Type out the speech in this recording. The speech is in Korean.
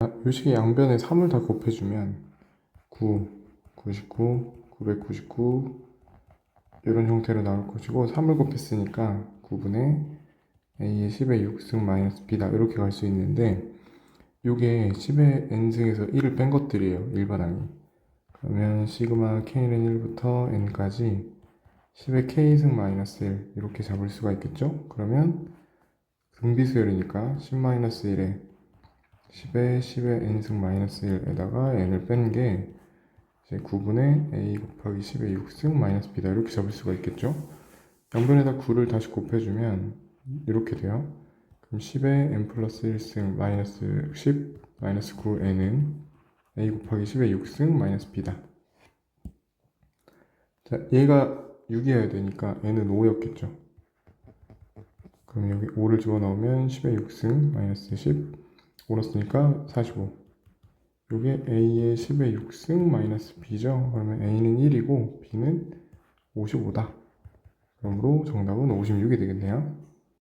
요식의 양변에 3을 다 곱해주면 9, 99, 999 이런 형태로 나올 것이고 3을 곱했으니까 9분의 a의 10의 6승 마이너스 b다. 이렇게 갈 수 있는데 요게 10의 n승에서 1을 뺀 것들이에요 일반항이. 그러면 시그마 k는 1부터 n까지 10의 k승 마이너스 1 이렇게 잡을 수가 있겠죠? 그러면 등비수열이니까 10 마이너스 1에 10에 10의 n승 마이너스 1에다가 n을 뺀게 이제 9분의 a 곱하기 10의 6승 마이너스 b다. 이렇게 잡을 수가 있겠죠? 양변에다 9를 다시 곱해주면 이렇게 돼요. 그럼 10의 n 플러스 1승 마이너스 10 마이너스 9n은 a 곱하기 10의 6승 마이너스 b다. 자 얘가 6이어야 되니까 n은 5였겠죠? 그럼 여기 5를 집어넣으면 10의 6승 마이너스 10 5 넣었으니까 45 요게 a의 10의 6승 마이너스 b죠. 그러면 a는 1이고 b는 55다. 그러므로 정답은 56이 되겠네요